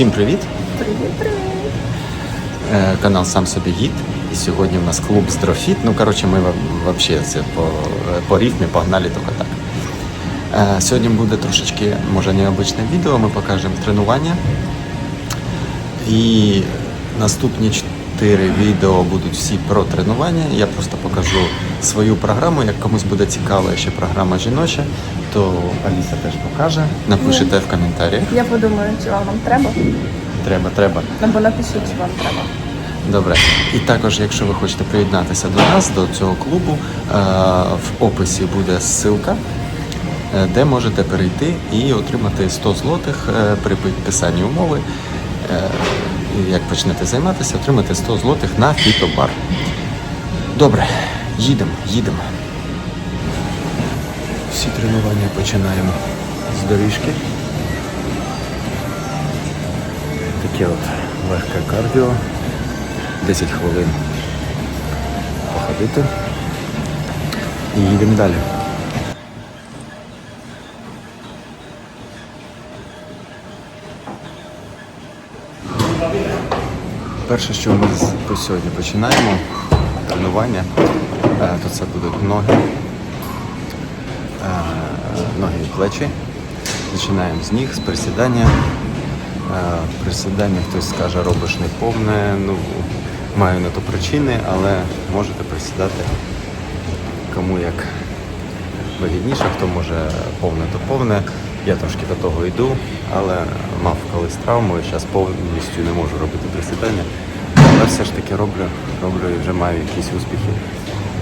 Всім привіт! Привіт, привіт. Е, Канал Сам собі гід. І сьогодні у нас клуб Здрофіт. Ну, коротше, ми взагалі це по, по рифмі погнали тільки так. Е, Сьогодні буде трошечки, може, необичне відео. Ми покажемо тренування. І наступні чотири відео будуть всі про тренування. Я просто покажу свою програму. Як комусь буде цікаво, ще програма жіноча, то Аліса теж покаже. Напишите в коментарях. Я подумаю, чи вам, вам треба. Треба, треба. Або напишіть, чи вам треба. Добре. І також, якщо ви хочете приєднатися до нас, до цього клубу, е, в описі буде ссылка, е, де можете перейти і отримати 100 злотих е, при підписанні умови. Як почнете займатися, отримати 100 злотих на фітобар. Добре, їдемо, їдемо. Всі тренування починаємо з доріжки. Таке от легке кардіо. 10 хвилин походити. І їдемо далі. Перше, що ми по сьогодні починаємо тренування, е, то це будуть ноги, е, ноги і плечі. Починаємо з ніг, з присідання. Е, Присідання хтось скаже, робиш не повне. Ну, маю на то причини, але можете присідати кому як вигідніше, хто може повне, то повне. Я трошки до того йду, але мав колись травму і зараз повністю не можу робити присідання. Але все ж таки роблю, роблю і вже маю якісь успіхи.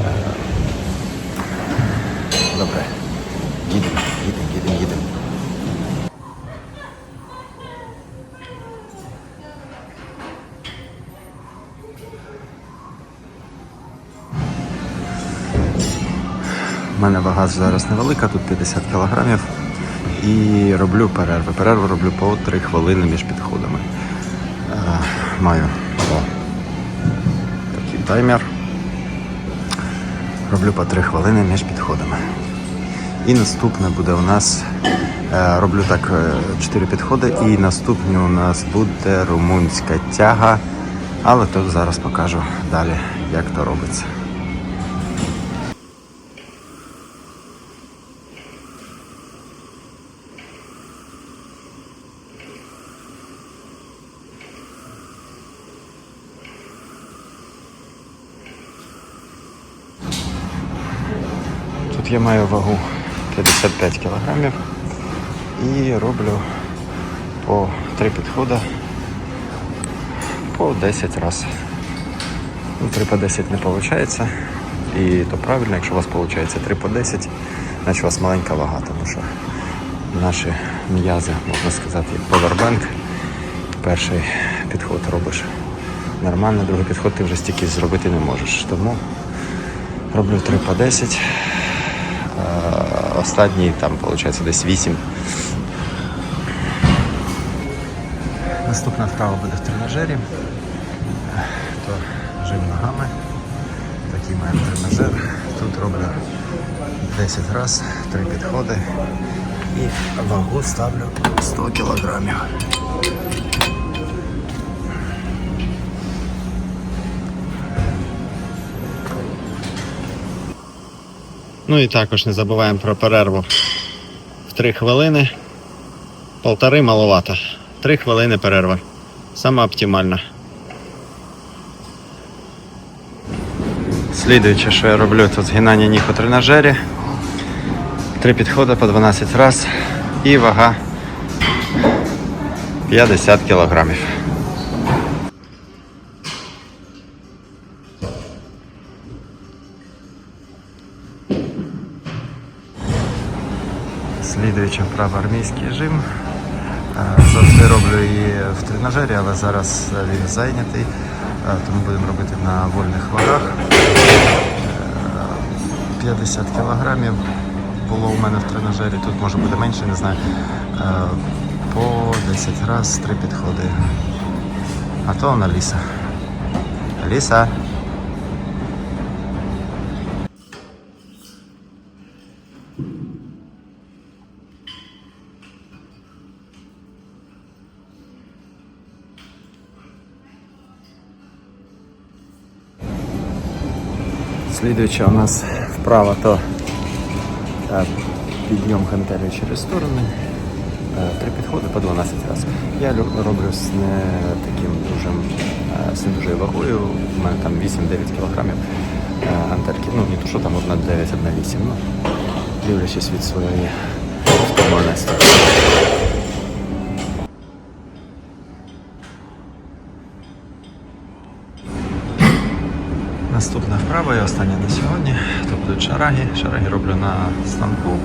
Е, Добре. Їдемо, їдемо, їдемо, їдемо. У мене вага зараз невелика, тут 50 кілограмів. І роблю перерви. Перерву роблю по 3 хвилини між підходами. Е, маю о, такий таймер. Роблю по 3 хвилини між підходами. І наступне буде у нас. е, Роблю так 4 підходи, і наступне у нас буде румунська тяга. Але то зараз покажу далі, як то робиться. Я маю вагу 55 кілограмів і роблю по 3 підходи по 10 разів. Ну, 3 по 10 не виходить. І то правильно, якщо у вас виходить 3 по 10, значить у вас маленька вага, тому що наші м'язи, можна сказати, як повербанк. Перший підход робиш нормально, другий підход ти вже стільки зробити не можеш. Тому роблю 3 по 10. Е, Останній там виходить десь 8. Наступна вправа буде в тренажері. То жим ногами. Такий маємо тренажер. Тут роблю 10 разів, 3 підходи і вагу ставлю 100 кілограмів. Ну і також не забуваємо про перерву в 3 хвилини. Полтори маловато. 3 хвилини перерва. Саме оптимальна. Слідуюче, що я роблю, тут згинання ніг у тренажері. Три підходи по 12 раз і вага 50 кілограмів. Слідуюча вправа армійський жим. Е, Завжди роблю її в тренажері, але зараз він зайнятий, е, тому будемо робити на вольних вагах. Е, 50 кілограмів було у мене в тренажері, тут може буде менше, не знаю. Е, По 10 разів, 3 підходи. А то вона ліса. Ліса. Слідуюча у нас вправа то е, підйом гантелі через сторони. Е, Три підходи по 12 разів. Я роблю з не таким дуже, е, з не дуже вагою. У мене там 8-9 кілограмів гантельки. Ну, не то, що там одна 9, одна 8. Ну, дивлячись від своєї втомленості. Вправа і остання на сьогодні. Тобто шараги. Шараги роблю на станку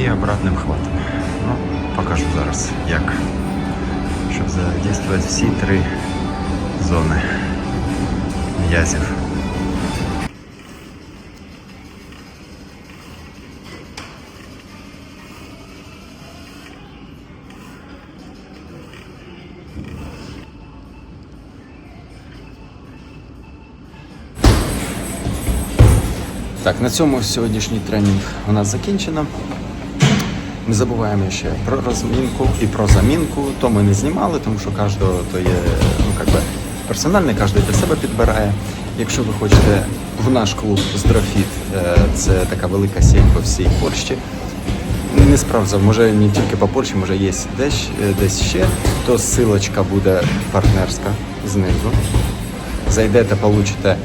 і обратним хватом. Ну, покажу зараз, як. Щоб задействувати всі три зони м'язів. Так, на цьому сьогоднішній тренінг у нас закінчено. Не забуваємо ще про розмінку і про замінку. То ми не знімали, тому що кожного то є ну, би, персональний, кожен для себе підбирає. Якщо ви хочете в наш клуб Здрофіт, е, це така велика сеть по всій Польщі. Не справді, може не тільки по Польщі, може є десь, е, десь ще, то ссылочка буде партнерська знизу. Зайдете, получите,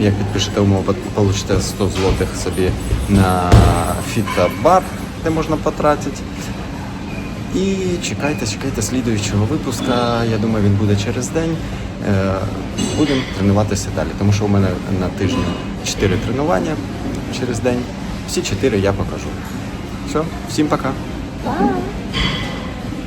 як підпишете умову, получите 100 злотих собі на фіта-бар, де можна потратити. І чекайте, чекайте слідуючого випуска. Я думаю, він буде через день. Е, Будемо тренуватися далі, тому що у мене на тижні 4 тренування через день. Всі 4 я покажу. Все, всім пока.